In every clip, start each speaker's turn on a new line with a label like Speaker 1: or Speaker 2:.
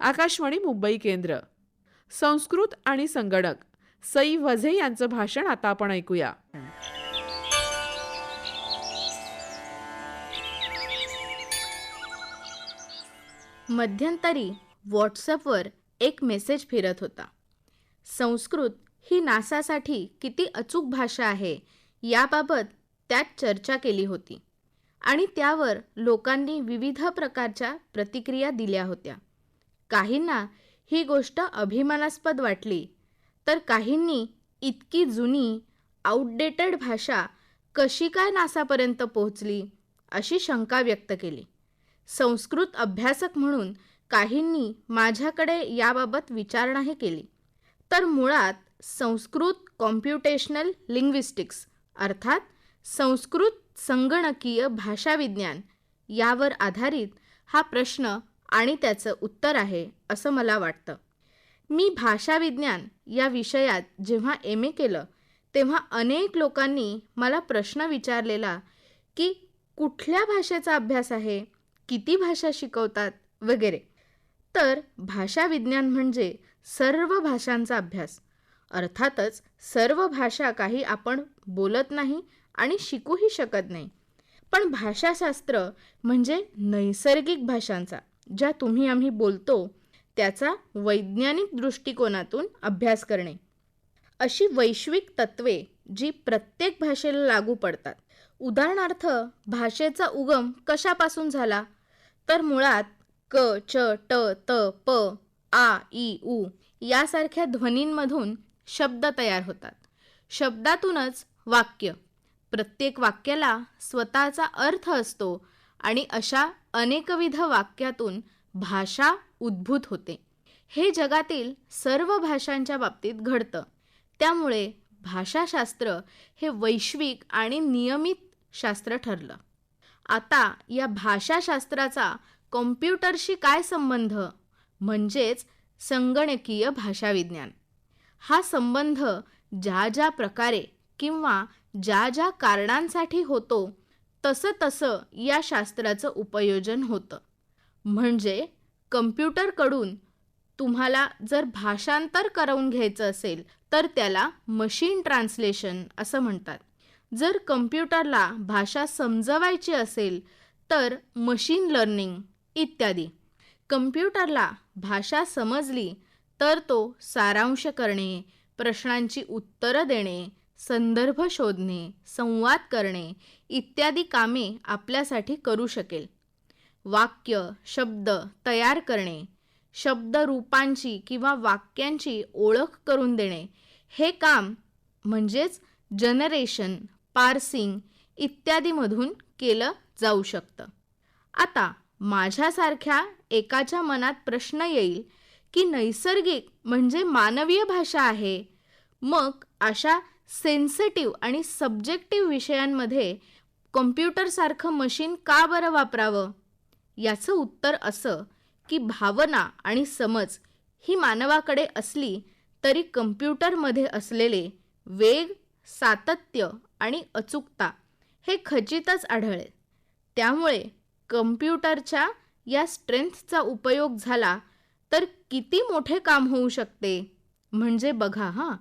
Speaker 1: आकाशवाणी मुंबई केंद्र. संस्कृत आणि संगणक. सई वझे यांचं भाषण आता आपण ऐकूया.
Speaker 2: मध्यंतरी व्हॉट्सअपवर एक मेसेज फिरत होता. संस्कृत ही नासासाठी किती अचूक भाषा आहे याबाबत त्यात चर्चा केली होती. आणि त्यावर लोकांनी विविध प्रकारच्या प्रतिक्रिया दिल्या होत्या. काहींना ही गोष्ट अभिमानास्पद वाटली. तर काहींनी इतकी जुनी आउटडेटेड भाषा कशी काय नासापर्यंत पोहोचली अशी शंका व्यक्त केली. संस्कृत अभ्यासक म्हणून काहींनी माझ्याकडे याबाबत विचारणाही केली. तर मुळात संस्कृत कॉम्प्युटेशनल लिंग्विस्टिक्स अर्थात संस्कृत संगणकीय भाषाविज्ञान यावर आधारित हा प्रश्न आणि त्याचं उत्तर आहे असं मला वाटतं. मी भाषाविज्ञान या विषयात जेव्हा एम ए केलं तेव्हा अनेक लोकांनी मला प्रश्न विचारलेला की कुठल्या भाषेचा अभ्यास आहे किती भाषा शिकवतात वगैरे. तर भाषाविज्ञान म्हणजे सर्व भाषांचा अभ्यास. अर्थातच सर्व भाषा काही आपण बोलत नाही आणि शिकूही शकत नाही. पण भाषाशास्त्र म्हणजे नैसर्गिक भाषांचा. ज्या तुम्ही आम्ही बोलतो त्याचा वैज्ञानिक दृष्टिकोनातून अभ्यास करणे. अशी वैश्विक तत्वे जी प्रत्येक भाषेला लागू पडतात. उदाहरणार्थ भाषेचा उगम कशापासून झाला? तर मुळात क च ट त प आ ई उ यासारख्या ध्वनींमधून शब्द तयार होतात. शब्दातूनच वाक्य. प्रत्येक वाक्याला स्वतःचा अर्थ असतो. आणि अशा अनेकविध वाक्यातून भाषा उद्भूत होते. हे जगातील सर्व भाषांच्या बाबतीत घडतं. त्यामुळे भाषाशास्त्र हे वैश्विक आणि नियमित शास्त्र ठरलं. आता या भाषाशास्त्राचा कॉम्प्युटरशी काय संबंध? म्हणजेच संगणकीय भाषाविज्ञान. हा संबंध ज्या ज्या प्रकारे किंवा ज्या ज्या कारणांसाठी होतो तसं तसं या शास्त्राचं उपयोजन होतं. म्हणजे कम्प्युटरकडून तुम्हाला जर भाषांतर करवून घ्यायचं असेल तर त्याला मशीन ट्रान्सलेशन असं म्हणतात. जर कम्प्युटरला भाषा समजवायची असेल तर मशीन लर्निंग इत्यादी. कम्प्युटरला भाषा समजली तर तो सारांश करणे प्रश्नांची उत्तरं देणे संदर्भ शोधणे संवाद करणे इत्यादी कामे आपल्यासाठी करू शकेल. वाक्य शब्द तयार करणे शब्द रूपांची किंवा वाक्यांची ओळख करून देणे हे काम म्हणजेच जनरेशन पार्सिंग इत्यादीमधून केलं जाऊ शकतं. आता माझ्यासारख्या एकाच्या मनात प्रश्न येईल की नैसर्गिक म्हणजे मानवीय भाषा आहे. मग अशा सेन्सिटिव्ह आणि सब्जेक्टिव्ह विषयांमध्ये कम्प्युटरसारखं मशीन का बरं वापरावं? याचं उत्तर असं की भावना आणि समज ही मानवाकडे असली तरी कम्प्युटरमध्ये असलेले वेग सातत्य आणि अचूकता हे खचितच आढळेल. त्यामुळे कम्प्युटरच्या या स्ट्रेंथचा उपयोग झाला तर किती मोठे काम होऊ शकते? म्हणजे बघा हां.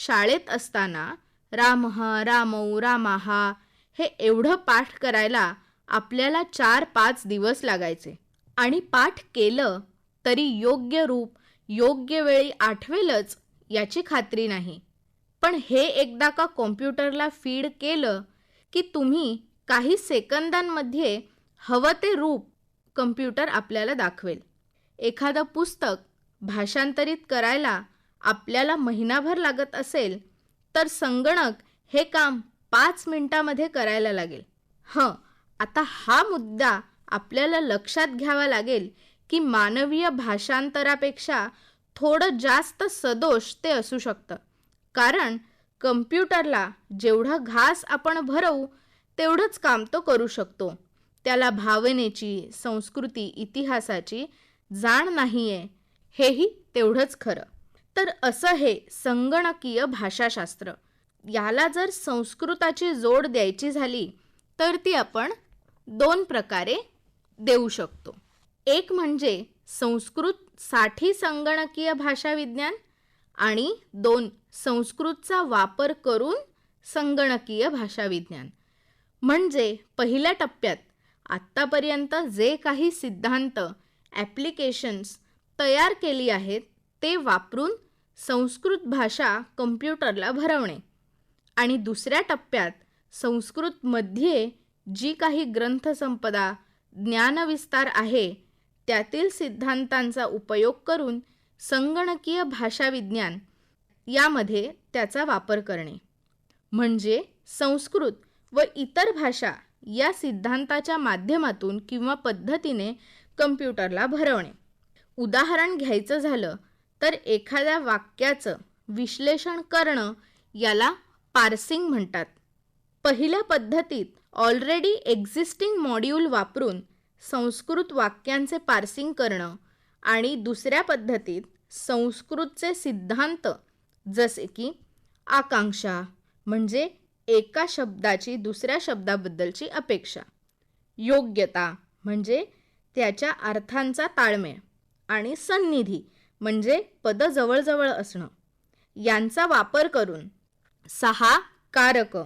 Speaker 2: शाळेत असताना रामः रामौ रामाहा हे एवढं पाठ करायला आपल्याला चार पाच दिवस लागायचे. आणि पाठ केलं तरी योग्य रूप योग्य वेळी आठवेलच याची खात्री नाही. पण हे एकदा का कॉम्प्युटरला फीड केलं की तुम्ही काही सेकंदांमध्ये हवं ते रूप कम्प्युटर आपल्याला दाखवेल. एखादं पुस्तक भाषांतरित करायला आपल्याला महिनाभर लागत असेल तर संगणक हे काम पाच मिनिटामध्ये करायला लागेल. हं आता हा मुद्दा आपल्याला लक्षात घ्यावा लागेल की मानवीय भाषांतरापेक्षा थोडं जास्त सदोष ते असू शकतं. कारण कम्प्युटरला जेवढा घास आपण भरवू तेवढंच काम तो करू शकतो. त्याला भावनेची संस्कृती इतिहासाची जाण नाही आहे हेही तेवढंच खरं. तर असं हे संगणकीय भाषाशास्त्र. याला जर संस्कृताची जोड द्यायची झाली तर ती आपण दोन प्रकारे देऊ शकतो. एक म्हणजे संस्कृतसाठी संगणकीय भाषा विज्ञान आणि दोन संस्कृतचा वापर करून संगणकीय भाषा विज्ञान. म्हणजे पहिल्या टप्प्यात आत्तापर्यंत जे काही सिद्धांत ॲप्लिकेशन्स तयार केली आहेत ते वापरून संस्कृत भाषा कम्प्युटरला भरवणे. आणि दुसऱ्या टप्प्यात संस्कृतमध्ये जी काही ग्रंथसंपदा ज्ञानविस्तार आहे त्यातील सिद्धांतांचा उपयोग करून संगणकीय भाषाविज्ञान यामध्ये त्याचा वापर करणे. म्हणजे संस्कृत व इतर भाषा या सिद्धांताच्या माध्यमातून किंवा पद्धतीने कम्प्युटरला भरवणे. उदाहरण घ्यायचं झालं तर एखाद्या वाक्याचं विश्लेषण करणं याला पार्सिंग म्हणतात. पहिल्या पद्धतीत ऑलरेडी एक्झिस्टिंग मॉड्यूल वापरून संस्कृत वाक्यांचे पार्सिंग करणं आणि दुसऱ्या पद्धतीत संस्कृतचे सिद्धांत जसे की आकांक्षा म्हणजे एका शब्दाची दुसऱ्या शब्दाबद्दलची अपेक्षा योग्यता म्हणजे त्याच्या अर्थांचा ताळमेळ आणि सन्निधी म्हणजे पद जवळजवळ असणं. यांचा वापर करून सहा कारक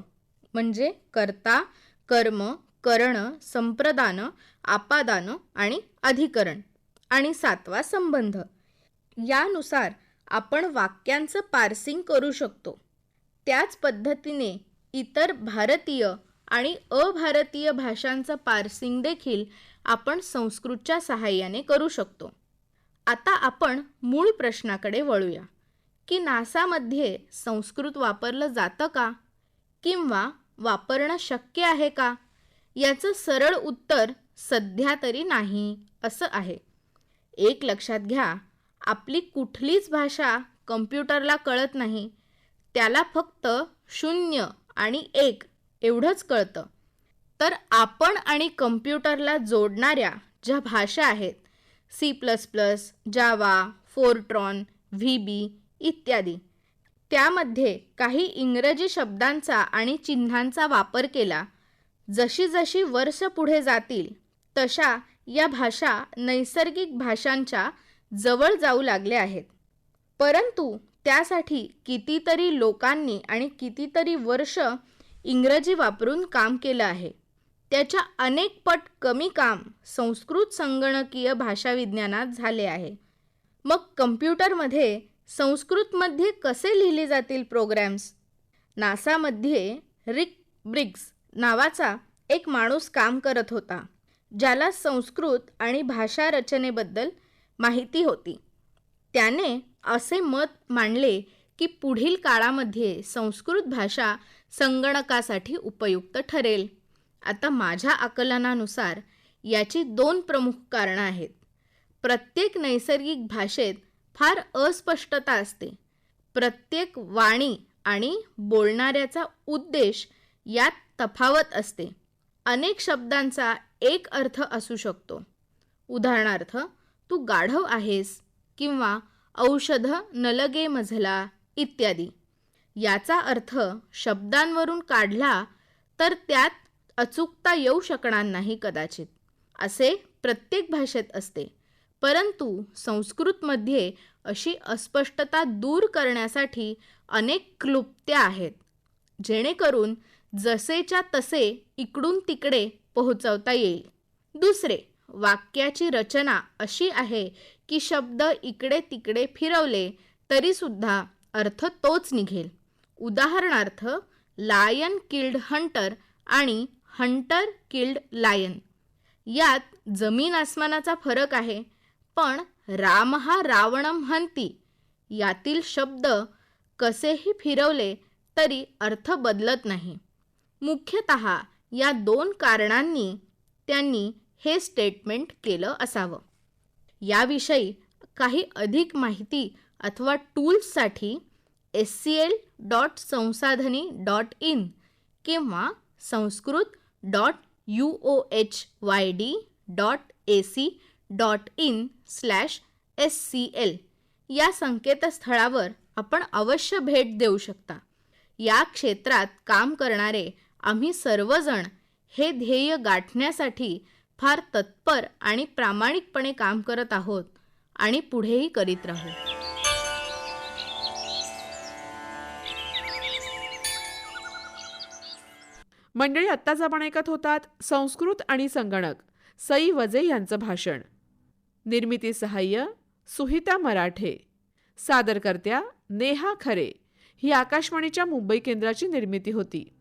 Speaker 2: म्हणजे कर्ता कर्म करण संप्रदान आपादान आणि अधिकरण आणि सातवा संबंध. यानुसार आपण वाक्यांचं पार्सिंग करू शकतो. त्याच पद्धतीने इतर भारतीय आणि अभारतीय भाषांचं पार्सिंग देखील आपण संस्कृतच्या सहाय्याने करू शकतो. आता आपण मूळ प्रश्नाकडे वळूया. की नासामध्ये संस्कृत वापरलं जातं का? किंवा वापरणं शक्य आहे का? याचं सरळ उत्तर सध्या तरी नाही असं आहे. एक लक्षात घ्या आपली कुठलीच भाषा कम्प्युटरला कळत नाही. त्याला फक्त शून्य आणि एक एवढंच कळतं. तर आपण आणि कम्प्युटरला जोडणाऱ्या ज्या भाषा आहेत C plus plus Java Fortran V B इत्यादी. त्यामध्ये काही इंग्रजी शब्दांचा आणि चिन्हांचा वापर केला. जशी जशी वर्ष पुढे जातील तशा या भाषा नैसर्गिक भाषांच्या जवळ जाऊ लागल्या आहेत. परंतु त्यासाठी कितीतरी लोकांनी आणि कितीतरी वर्ष इंग्रजी वापरून काम केलं आहे. त्याच्या अनेक पट कमी काम संस्कृत संगणकीय भाषाविज्ञानात झाले आहे. मग कम्प्युटरमध्ये संस्कृतमध्ये कसे लिहिले जातील प्रोग्रॅम्स? नासामध्ये रिक ब्रिग्स नावाचा एक माणूस काम करत होता ज्याला संस्कृत आणि भाषा रचनेबद्दल माहिती होती. त्याने असे मत मांडले की पुढील काळामध्ये संस्कृत भाषा संगणकासाठी उपयुक्त ठरेल. आता माझ्या आकलनानुसार याची दोन प्रमुख कारणं आहेत. प्रत्येक नैसर्गिक भाषेत फार अस्पष्टता असते. प्रत्येक वाणी आणि बोलणाऱ्याचा उद्देश यात तफावत असते. अनेक शब्दांचा एक अर्थ असू शकतो. उदाहरणार्थ तू गाढव आहेस किंवा औषध नलगे मजला इत्यादी. याचा अर्थ शब्दांवरून काढला तर त्यात अचूकता येऊ शकणार नाही कदाचित असे प्रत्येक भाषेत असते. परंतु संस्कृतमध्ये अशी अस्पष्टता दूर करण्यासाठी अनेक क्लुप्त्या आहेत जेणेकरून जसेच्या तसे इकडून तिकडे पोहोचवता येईल. दुसरे वाक्याची रचना अशी आहे की शब्द इकडे तिकडे फिरवले तरीसुद्धा अर्थ तोच निघेल. उदाहरणार्थ लायन किल्ड हंटर आणि हंटर किल्ड लायन. यात जमीन आसमानाचा फरक आहे पण राम हा रावणम हंती यातील शब्द कसेही फिरवले तरी अर्थ बदलत नाही. मुख्यतः या दोन कारणांनी त्यांनी हे स्टेटमेंट केलं असावं. याविषयी काही अधिक माहिती अथवा टूल्ससाठी S C L dot Sansadhani dot in किंवा Sanskrit dot U O H Y D dot A C dot in slash S C L या संकेतस्थळावर आपण अवश्य भेट देऊ शकता. या क्षेत्रात काम करणारे आम्ही सर्वजण हे ध्येय गाठण्यासाठी फार तत्पर आणि प्रामाणिकपणे काम करत आहोत आणि पुढेही करीत राहू.
Speaker 1: मंडळी आत्ताच आपण ऐकत होतात संस्कृत आणि संगणक. सई वजे यांचं भाषण. निर्मिती सहाय्य सुहिता मराठे. सादरकर्त्या नेहा खरे. ही आकाशवाणीच्या मुंबई केंद्राची निर्मिती होती.